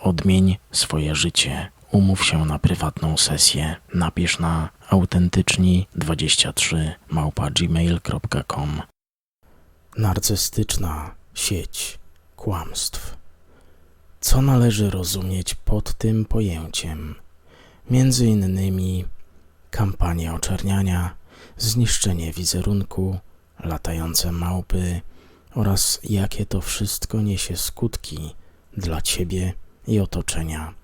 Odmień swoje życie. Umów się na prywatną sesję. Napisz na autentyczni23 małpa gmail.com Narcystyczna sieć kłamstw. Co należy rozumieć pod tym pojęciem? Między innymi kampania oczerniania, zniszczenie wizerunku, latające małpy oraz jakie to wszystko niesie skutki dla ciebie i otoczenia.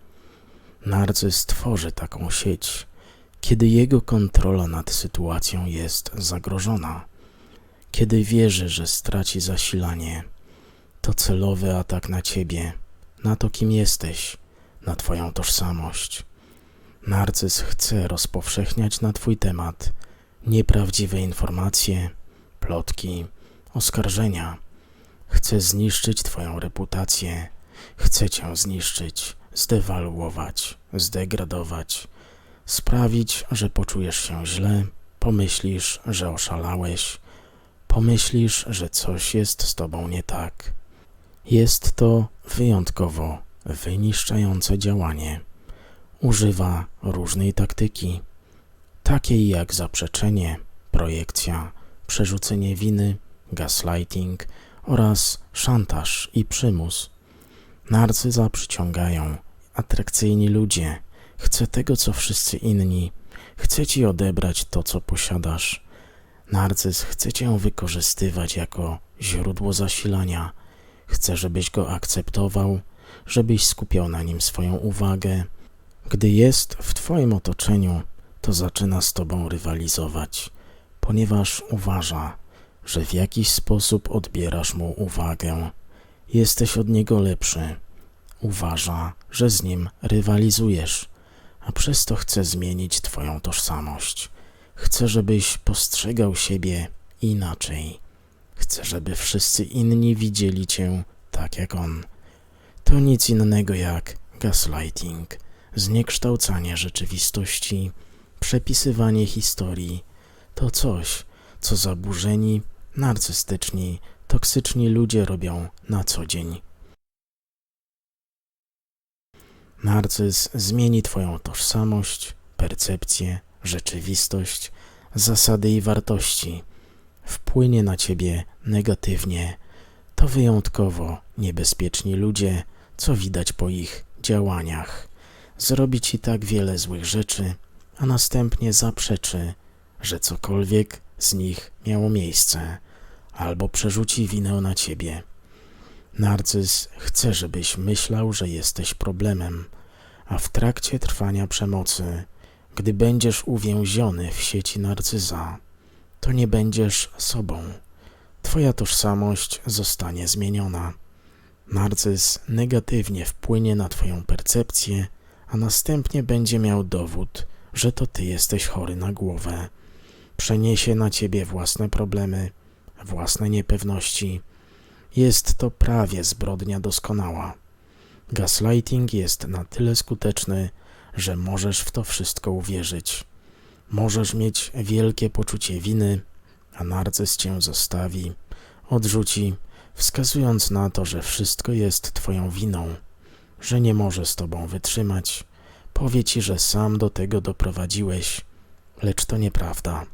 Narcyz tworzy taką sieć, kiedy jego kontrola nad sytuacją jest zagrożona, kiedy wierzy, że straci zasilanie. To celowy atak na ciebie, na to, kim jesteś, na twoją tożsamość. Narcyz chce rozpowszechniać na twój temat nieprawdziwe informacje, plotki, oskarżenia. Chce zniszczyć twoją reputację, chce cię zniszczyć, zdewaluować, zdegradować, sprawić, że poczujesz się źle, pomyślisz, że oszalałeś, pomyślisz, że coś jest z tobą nie tak. Jest to wyjątkowo wyniszczające działanie. Używa różnej taktyki, takiej jak zaprzeczenie, projekcja, przerzucenie winy, gaslighting oraz szantaż i przymus. Narcyza przyciągają atrakcyjni ludzie. Chce tego, co wszyscy inni. Chce ci odebrać to, co posiadasz. Narcyz chce cię wykorzystywać jako źródło zasilania. Chce, żebyś go akceptował, żebyś skupiał na nim swoją uwagę. Gdy jest w twoim otoczeniu, to zaczyna z tobą rywalizować, ponieważ uważa, że w jakiś sposób odbierasz mu uwagę. Jesteś od niego lepszy. Uważa, że z nim rywalizujesz, a przez to chce zmienić twoją tożsamość. Chce, żebyś postrzegał siebie inaczej. Chce, żeby wszyscy inni widzieli cię tak jak on. To nic innego jak gaslighting, zniekształcanie rzeczywistości, przepisywanie historii. To coś, co zaburzeni, narcystyczni, toksyczni ludzie robią na co dzień. Narcyz zmieni Twoją tożsamość, percepcję, rzeczywistość, zasady i wartości. Wpłynie na Ciebie negatywnie. To wyjątkowo niebezpieczni ludzie, co widać po ich działaniach. Zrobi Ci tak wiele złych rzeczy, a następnie zaprzeczy, że cokolwiek z nich miało miejsce, albo przerzuci winę na Ciebie. Narcyz chce, żebyś myślał, że jesteś problemem, a w trakcie trwania przemocy, gdy będziesz uwięziony w sieci narcyza, to nie będziesz sobą. Twoja tożsamość zostanie zmieniona. Narcyz negatywnie wpłynie na Twoją percepcję, a następnie będzie miał dowód, że to Ty jesteś chory na głowę. Przeniesie na Ciebie własne problemy, własne niepewności. Jest to prawie zbrodnia doskonała. Gaslighting jest na tyle skuteczny, że możesz w to wszystko uwierzyć. Możesz mieć wielkie poczucie winy, a narcyz cię zostawi, odrzuci, wskazując na to, że wszystko jest twoją winą, że nie może z tobą wytrzymać. Powie ci, że sam do tego doprowadziłeś, lecz to nieprawda.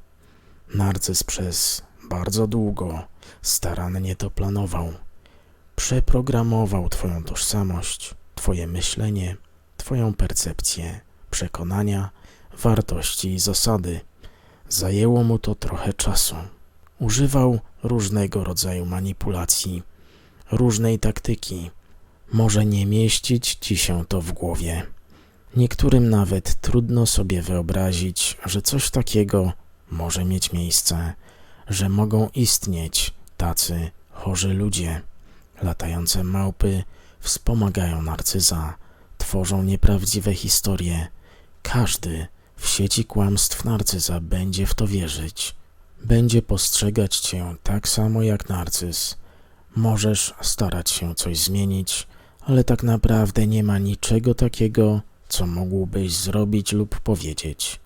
Narcyz przez bardzo długo starannie to planował przeprogramował Twoją tożsamość, Twoje myślenie, Twoją percepcję, przekonania, wartości i zasady. Zajęło mu to trochę czasu. Używał różnego rodzaju manipulacji, różnej taktyki. Może nie mieścić ci się to w głowie. Niektórym nawet trudno sobie wyobrazić, że coś takiego może mieć miejsce, że mogą istnieć tacy chorzy ludzie. Latające małpy wspomagają narcyza, tworzą nieprawdziwe historie. Każdy w sieci kłamstw narcyza będzie w to wierzyć. Będzie postrzegać cię tak samo jak narcyz. Możesz starać się coś zmienić, ale tak naprawdę nie ma niczego takiego, co mógłbyś zrobić lub powiedzieć.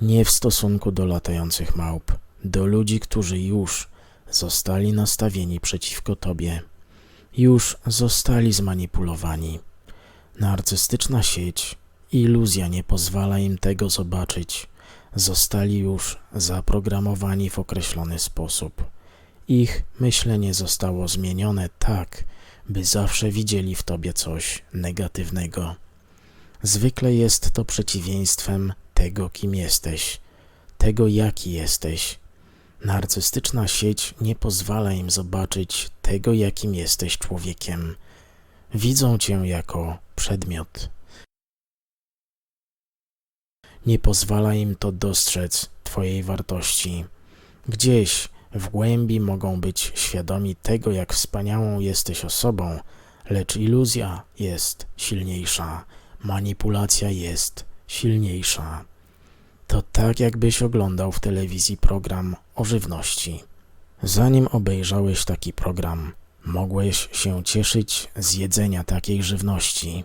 Nie w stosunku do latających małp, do ludzi, którzy już zostali nastawieni przeciwko tobie, już zostali zmanipulowani. Narcystyczna sieć, iluzja nie pozwala im tego zobaczyć. Zostali już zaprogramowani w określony sposób. Ich myślenie zostało zmienione tak, by zawsze widzieli w tobie coś negatywnego. Zwykle jest to przeciwieństwem tego, kim jesteś, tego, jaki jesteś. Narcystyczna sieć nie pozwala im zobaczyć tego, jakim jesteś człowiekiem. Widzą cię jako przedmiot. Nie pozwala im to dostrzec Twojej wartości. Gdzieś w głębi mogą być świadomi tego, jak wspaniałą jesteś osobą, lecz iluzja jest silniejsza, manipulacja jest silniejsza. To tak, jakbyś oglądał w telewizji program o żywności. Zanim obejrzałeś taki program, mogłeś się cieszyć z jedzenia takiej żywności,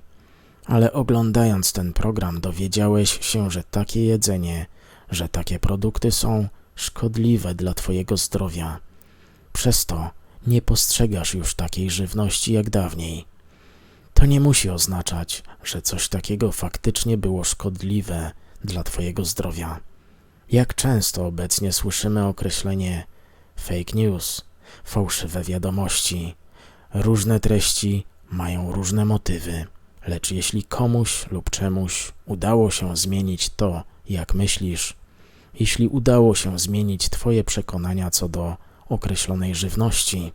ale oglądając ten program dowiedziałeś się, że takie jedzenie, że takie produkty są szkodliwe dla Twojego zdrowia. Przez to nie postrzegasz już takiej żywności jak dawniej. To nie musi oznaczać, że coś takiego faktycznie było szkodliwe dla Twojego zdrowia. Jak często obecnie słyszymy określenie fake news, fałszywe wiadomości. Różne treści mają różne motywy, lecz jeśli komuś lub czemuś udało się zmienić to, jak myślisz, jeśli udało się zmienić Twoje przekonania co do określonej żywności,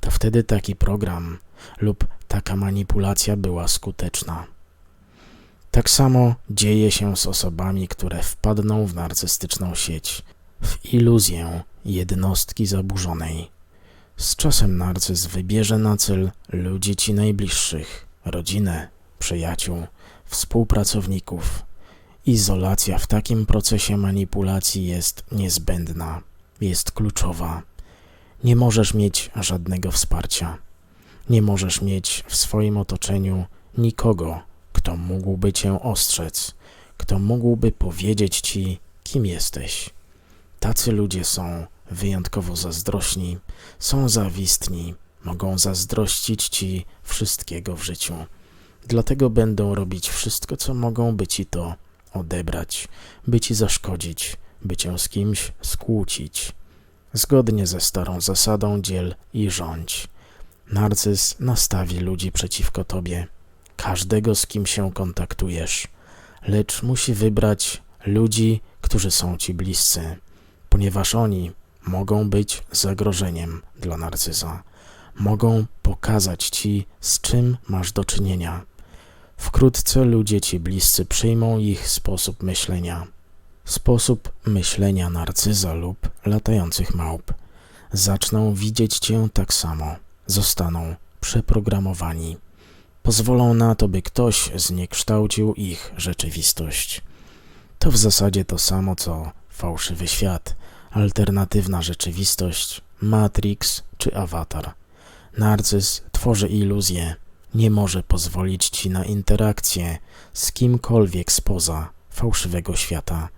to wtedy taki program lub taka manipulacja była skuteczna. Tak samo dzieje się z osobami, które wpadną w narcystyczną sieć, w iluzję jednostki zaburzonej. Z czasem narcyz wybierze na cel ludzi ci najbliższych, rodzinę, przyjaciół, współpracowników. Izolacja w takim procesie manipulacji jest niezbędna, jest kluczowa. Nie możesz mieć żadnego wsparcia. Nie możesz mieć w swoim otoczeniu nikogo, kto mógłby cię ostrzec, kto mógłby powiedzieć ci, kim jesteś. Tacy ludzie są wyjątkowo zazdrośni, są zawistni, mogą zazdrościć ci wszystkiego w życiu. Dlatego będą robić wszystko, co mogą, by ci to odebrać, by ci zaszkodzić, by cię z kimś skłócić. Zgodnie ze starą zasadą dziel i rządź. Narcyz nastawi ludzi przeciwko tobie, każdego z kim się kontaktujesz, lecz musi wybrać ludzi, którzy są ci bliscy, ponieważ oni mogą być zagrożeniem dla narcyza. Mogą pokazać ci, z czym masz do czynienia. Wkrótce ludzie ci bliscy przyjmą ich sposób myślenia. Sposób myślenia narcyza lub latających małp. Zaczną widzieć cię tak samo. Zostaną przeprogramowani. Pozwolą na to, by ktoś zniekształcił ich rzeczywistość. To w zasadzie to samo co fałszywy świat, alternatywna rzeczywistość, Matrix czy awatar. Narcyz tworzy iluzję, nie może pozwolić ci na interakcję z kimkolwiek spoza fałszywego świata.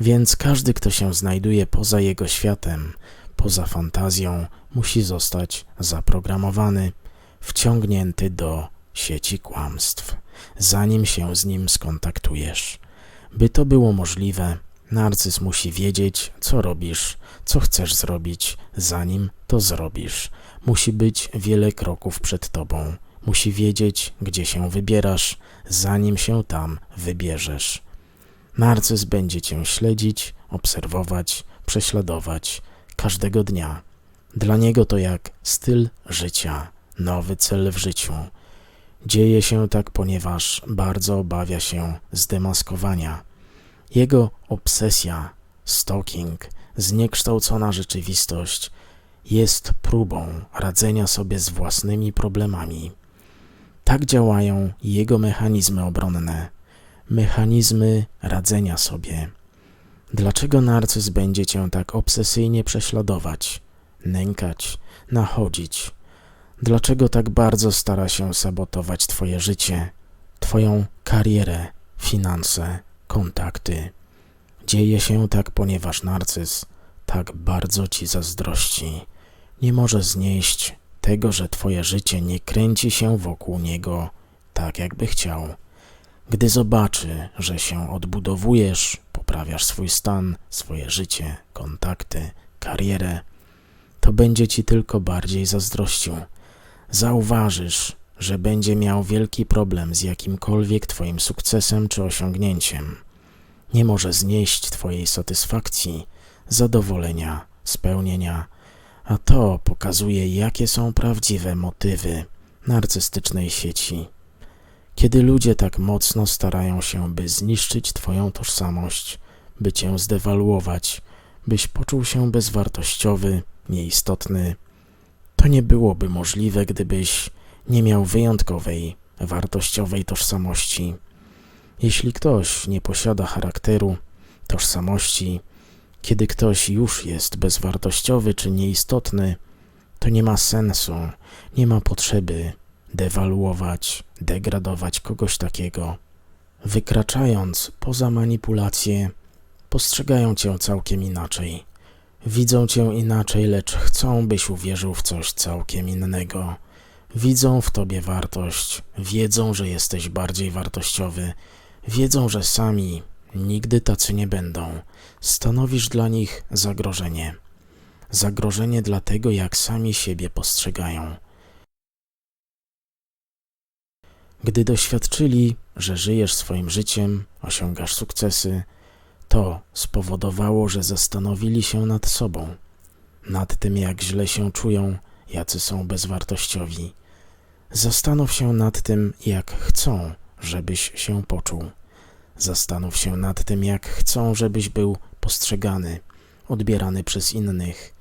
Więc każdy, kto się znajduje poza jego światem, poza fantazją, musi zostać zaprogramowany, wciągnięty do sieci kłamstw, zanim się z nim skontaktujesz. By to było możliwe, narcyz musi wiedzieć, co robisz, co chcesz zrobić, zanim to zrobisz. Musi być wiele kroków przed tobą. Musi wiedzieć, gdzie się wybierasz, zanim się tam wybierzesz. Narcyz będzie cię śledzić, obserwować, prześladować każdego dnia. Dla niego to jak styl życia, nowy cel w życiu. Dzieje się tak, ponieważ bardzo obawia się zdemaskowania. Jego obsesja, stalking, zniekształcona rzeczywistość jest próbą radzenia sobie z własnymi problemami. Tak działają jego mechanizmy obronne, mechanizmy radzenia sobie. Dlaczego narcyz będzie cię tak obsesyjnie prześladować, nękać, nachodzić? Dlaczego tak bardzo stara się sabotować twoje życie, twoją karierę, finanse, kontakty? Dzieje się tak, ponieważ narcyz tak bardzo ci zazdrości. Nie może znieść tego, że twoje życie nie kręci się wokół niego tak, jakby chciał. Gdy zobaczy, że się odbudowujesz, poprawiasz swój stan, swoje życie, kontakty, karierę, to będzie ci tylko bardziej zazdrościł. Zauważysz, że będzie miał wielki problem z jakimkolwiek twoim sukcesem czy osiągnięciem. Nie może znieść twojej satysfakcji, zadowolenia, spełnienia, a to pokazuje, jakie są prawdziwe motywy narcystycznej sieci. Kiedy ludzie tak mocno starają się, by zniszczyć Twoją tożsamość, by Cię zdewaluować, byś poczuł się bezwartościowy, nieistotny, to nie byłoby możliwe, gdybyś nie miał wyjątkowej, wartościowej tożsamości. Jeśli ktoś nie posiada charakteru, tożsamości, kiedy ktoś już jest bezwartościowy czy nieistotny, to nie ma sensu, nie ma potrzeby dewaluować, degradować kogoś takiego. Wykraczając poza manipulację, postrzegają cię całkiem inaczej. Widzą cię inaczej, lecz chcą, byś uwierzył w coś całkiem innego. Widzą w tobie wartość, wiedzą, że jesteś bardziej wartościowy, wiedzą, że sami nigdy tacy nie będą. Stanowisz dla nich zagrożenie. Zagrożenie dla tego, jak sami siebie postrzegają. Gdy doświadczyli, że żyjesz swoim życiem, osiągasz sukcesy, to spowodowało, że zastanowili się nad sobą, nad tym, jak źle się czują, jacy są bezwartościowi. Zastanów się nad tym, jak chcą, żebyś się poczuł. Zastanów się nad tym, jak chcą, żebyś był postrzegany, odbierany przez innych.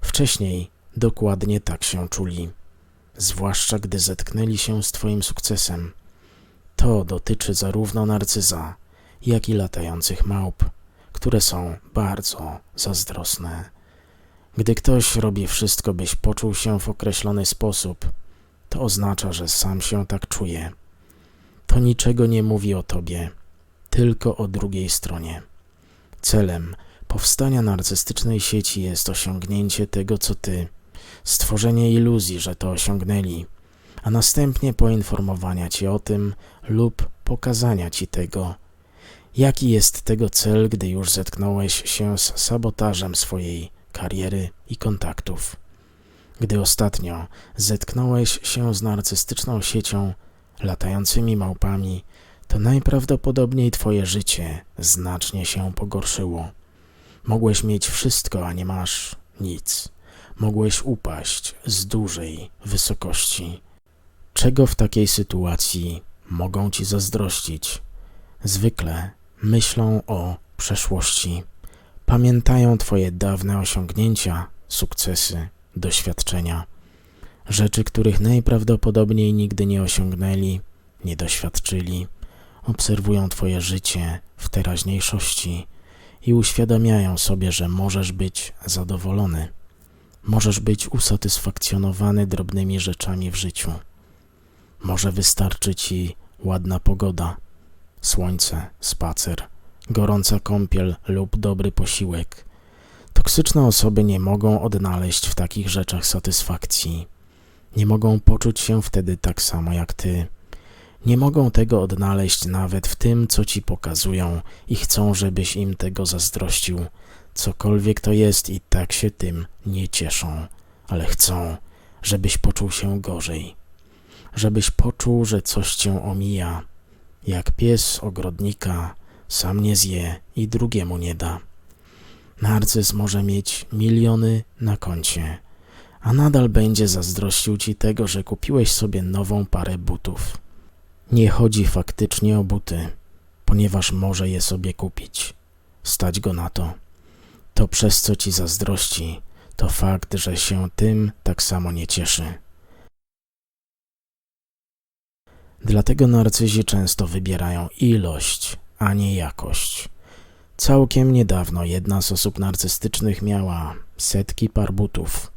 Wcześniej dokładnie tak się czuli, zwłaszcza gdy zetknęli się z Twoim sukcesem. To dotyczy zarówno narcyza, jak i latających małp, które są bardzo zazdrosne. Gdy ktoś robi wszystko, byś poczuł się w określony sposób, to oznacza, że sam się tak czuje. To niczego nie mówi o tobie tylko o drugiej stronie. Celem powstania narcystycznej sieci jest osiągnięcie tego, co ty, stworzenie iluzji, że to osiągnęli, a następnie poinformowania ci o tym lub pokazania ci tego, jaki jest tego cel, gdy już zetknąłeś się z sabotażem swojej kariery i kontaktów. Gdy ostatnio zetknąłeś się z narcystyczną siecią, latającymi małpami, to najprawdopodobniej twoje życie znacznie się pogorszyło. Mogłeś mieć wszystko, a nie masz nic. Mogłeś upaść z dużej wysokości. Czego w takiej sytuacji mogą ci zazdrościć? Zwykle myślą o przeszłości. Pamiętają twoje dawne osiągnięcia, sukcesy, doświadczenia. Rzeczy, których najprawdopodobniej nigdy nie osiągnęli, nie doświadczyli, obserwują Twoje życie w teraźniejszości i uświadamiają sobie, że możesz być zadowolony, możesz być usatysfakcjonowany drobnymi rzeczami w życiu. Może wystarczy Ci ładna pogoda, słońce, spacer, gorąca kąpiel lub dobry posiłek. Toksyczne osoby nie mogą odnaleźć w takich rzeczach satysfakcji. Nie mogą poczuć się wtedy tak samo jak ty nie mogą tego odnaleźć nawet w tym, co ci pokazują i chcą, żebyś im tego zazdrościł. Cokolwiek to jest i tak się tym nie cieszą, ale chcą, żebyś poczuł się gorzej. Żebyś poczuł, że coś cię omija. Jak pies ogrodnika, sam nie zje i drugiemu nie da. Narcyz może mieć miliony na koncie, a nadal będzie zazdrościł ci tego, że kupiłeś sobie nową parę butów. Nie chodzi faktycznie o buty, ponieważ może je sobie kupić. Stać go na to. To przez co ci zazdrości, to fakt, że się tym tak samo nie cieszy. Dlatego narcyzi często wybierają ilość, a nie jakość. Całkiem niedawno jedna z osób narcystycznych miała setki par butów.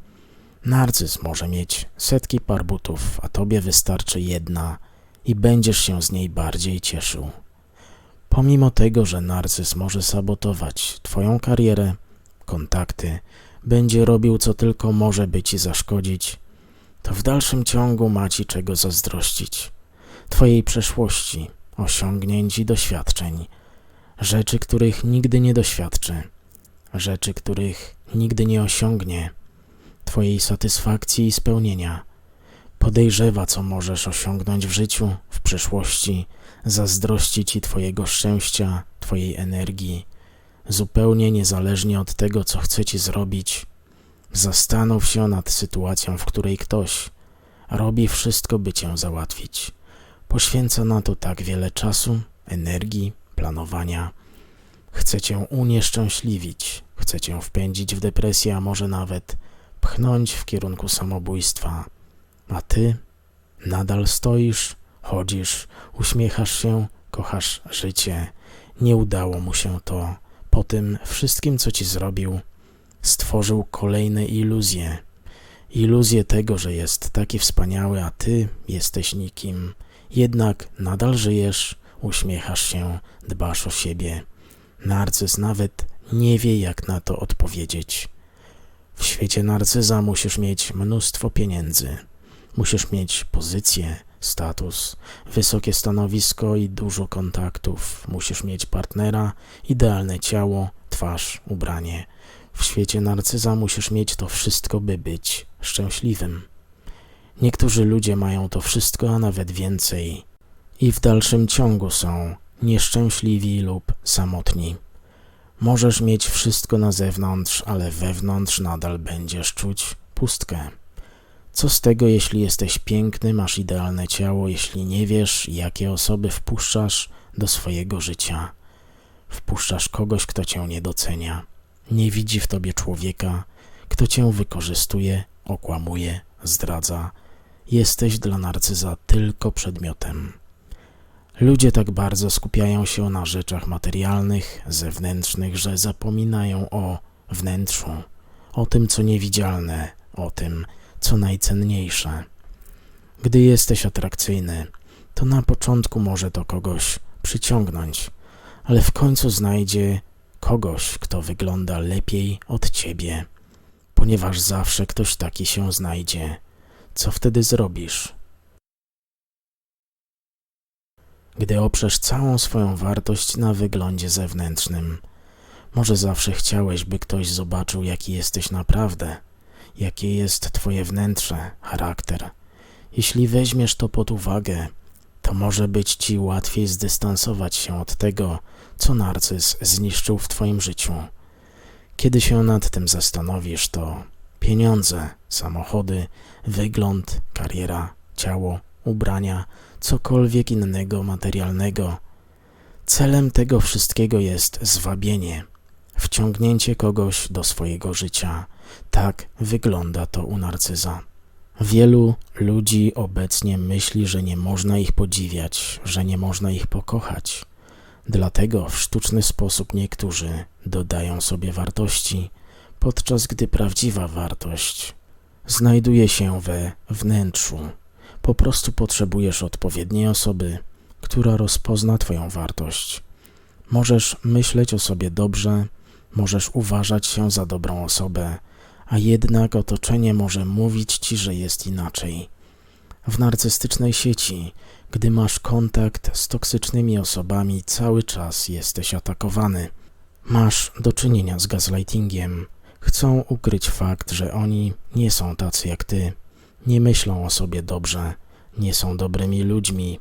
Narcyz może mieć setki par butów, a tobie wystarczy jedna i będziesz się z niej bardziej cieszył. Pomimo tego, że narcyz może sabotować twoją karierę, kontakty, będzie robił co tylko może, by ci zaszkodzić, to w dalszym ciągu ma ci czego zazdrościć. Twojej przeszłości, osiągnięć i doświadczeń, rzeczy, których nigdy nie doświadczy, rzeczy, których nigdy nie osiągnie, Twojej satysfakcji i spełnienia. Podejrzewa, co możesz osiągnąć w życiu, w przyszłości, zazdrości Ci Twojego szczęścia, Twojej energii, zupełnie niezależnie od tego, co chce Ci zrobić. Zastanów się nad sytuacją, w której ktoś robi wszystko, by Cię załatwić. Poświęca na to tak wiele czasu, energii, planowania. Chce Cię unieszczęśliwić, chce Cię wpędzić w depresję, a może nawet pchnąć w kierunku samobójstwa. A Ty nadal stoisz, chodzisz, uśmiechasz się, kochasz życie. Nie udało mu się to. Po tym wszystkim, co Ci zrobił, stworzył kolejne iluzje. Iluzję tego, że jest taki wspaniały, a Ty jesteś nikim. Jednak nadal żyjesz, uśmiechasz się, dbasz o siebie. Narcyz nawet nie wie, jak na to odpowiedzieć. W świecie narcyza musisz mieć mnóstwo pieniędzy. Musisz mieć pozycję, status, wysokie stanowisko i dużo kontaktów. Musisz mieć partnera, idealne ciało, twarz, ubranie. W świecie narcyza musisz mieć to wszystko, by być szczęśliwym. Niektórzy ludzie mają to wszystko, a nawet więcej, i w dalszym ciągu są nieszczęśliwi lub samotni. Możesz mieć wszystko na zewnątrz, ale wewnątrz nadal będziesz czuć pustkę. Co z tego, jeśli jesteś piękny, masz idealne ciało, jeśli nie wiesz, jakie osoby wpuszczasz do swojego życia? Wpuszczasz kogoś, kto cię nie docenia, nie widzi w tobie człowieka, kto cię wykorzystuje, okłamuje, zdradza. Jesteś dla narcyza tylko przedmiotem. Ludzie tak bardzo skupiają się na rzeczach materialnych, zewnętrznych, że zapominają o wnętrzu, o tym, co niewidzialne, o tym, co najcenniejsze. Gdy jesteś atrakcyjny, to na początku może to kogoś przyciągnąć, ale w końcu znajdzie kogoś, kto wygląda lepiej od ciebie, ponieważ zawsze ktoś taki się znajdzie. Co wtedy zrobisz? Gdy oprzesz całą swoją wartość na wyglądzie zewnętrznym, może zawsze chciałeś, by ktoś zobaczył, jaki jesteś naprawdę – jakie jest Twoje wnętrze, charakter. Jeśli weźmiesz to pod uwagę, to może być Ci łatwiej zdystansować się od tego, co narcyz zniszczył w Twoim życiu. Kiedy się nad tym zastanowisz, to pieniądze, samochody, wygląd, kariera, ciało, ubrania, cokolwiek innego materialnego. Celem tego wszystkiego jest zwabienie, wciągnięcie kogoś do swojego życia – tak wygląda to u narcyza. Wielu ludzi obecnie myśli, że nie można ich podziwiać, że nie można ich pokochać. Dlatego w sztuczny sposób niektórzy dodają sobie wartości, podczas gdy prawdziwa wartość znajduje się we wnętrzu. Po prostu potrzebujesz odpowiedniej osoby, która rozpozna Twoją wartość. Możesz myśleć o sobie dobrze, możesz uważać się za dobrą osobę, a jednak otoczenie może mówić ci, że jest inaczej. W narcystycznej sieci, gdy masz kontakt z toksycznymi osobami, cały czas jesteś atakowany. Masz do czynienia z gaslightingiem. Chcą ukryć fakt, że oni nie są tacy jak ty, nie myślą o sobie dobrze, nie są dobrymi ludźmi,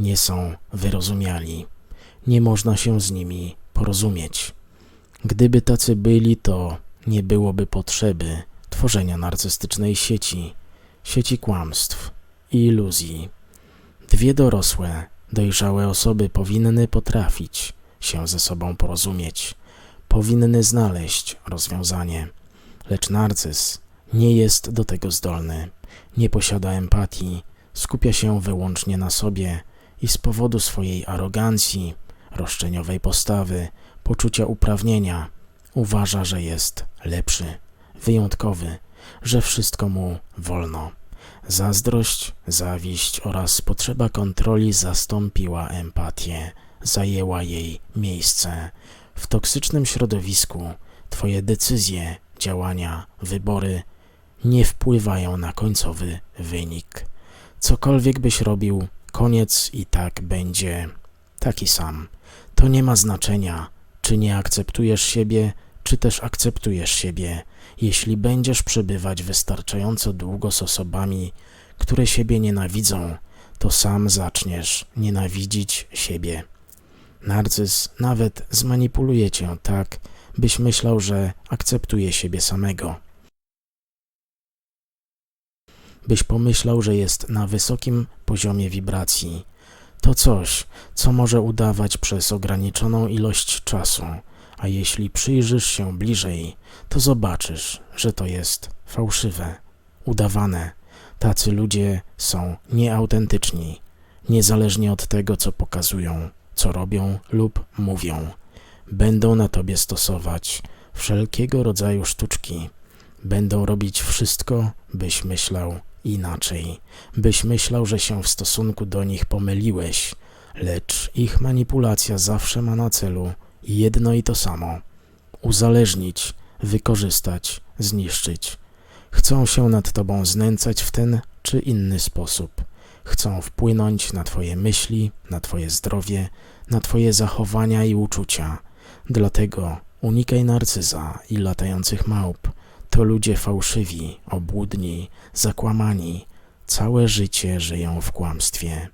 nie są wyrozumiali. Nie można się z nimi porozumieć. Gdyby tacy byli, to nie byłoby potrzeby tworzenia narcystycznej sieci, sieci kłamstw i iluzji. Dwie dorosłe, dojrzałe osoby powinny potrafić się ze sobą porozumieć, powinny znaleźć rozwiązanie, lecz narcyz nie jest do tego zdolny, nie posiada empatii, skupia się wyłącznie na sobie i z powodu swojej arogancji, roszczeniowej postawy, poczucia uprawnienia, uważa, że jest lepszy, wyjątkowy, że wszystko mu wolno. Zazdrość, zawiść oraz potrzeba kontroli zastąpiła empatię, zajęła jej miejsce. W toksycznym środowisku Twoje decyzje, działania, wybory nie wpływają na końcowy wynik. Cokolwiek byś robił, koniec i tak będzie taki sam. To nie ma znaczenia, czy nie akceptujesz siebie, czy też akceptujesz siebie, jeśli będziesz przebywać wystarczająco długo z osobami, które siebie nienawidzą, to sam zaczniesz nienawidzić siebie. Narcyz nawet zmanipuluje cię tak, byś myślał, że akceptuje siebie samego. Byś pomyślał, że jest na wysokim poziomie wibracji. To coś, co może udawać przez ograniczoną ilość czasu, a jeśli przyjrzysz się bliżej, to zobaczysz, że to jest fałszywe, udawane. Tacy ludzie są nieautentyczni, niezależnie od tego, co pokazują, co robią lub mówią. Będą na tobie stosować wszelkiego rodzaju sztuczki. Będą robić wszystko, byś myślał inaczej, byś myślał, że się w stosunku do nich pomyliłeś, lecz ich manipulacja zawsze ma na celu jedno i to samo uzależnić, wykorzystać, zniszczyć. Chcą się nad tobą znęcać w ten czy inny sposób. Chcą wpłynąć na twoje myśli, na twoje zdrowie, na twoje zachowania i uczucia. Dlatego unikaj narcyza i latających małp. To ludzie fałszywi, obłudni, zakłamani. Całe życie żyją w kłamstwie.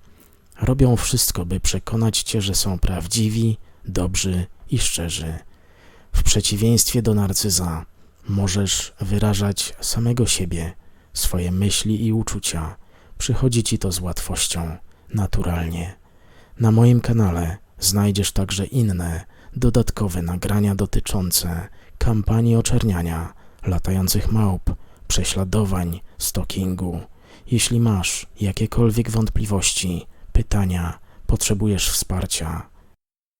Robią wszystko, by przekonać cię, że są prawdziwi, dobrzy i szczerzy. W przeciwieństwie do narcyza możesz wyrażać samego siebie, swoje myśli i uczucia. Przychodzi ci to z łatwością, naturalnie. Na moim kanale znajdziesz także inne, dodatkowe nagrania dotyczące kampanii oczerniania, latających małp, prześladowań, stalkingu. Jeśli masz jakiekolwiek wątpliwości, pytania, potrzebujesz wsparcia,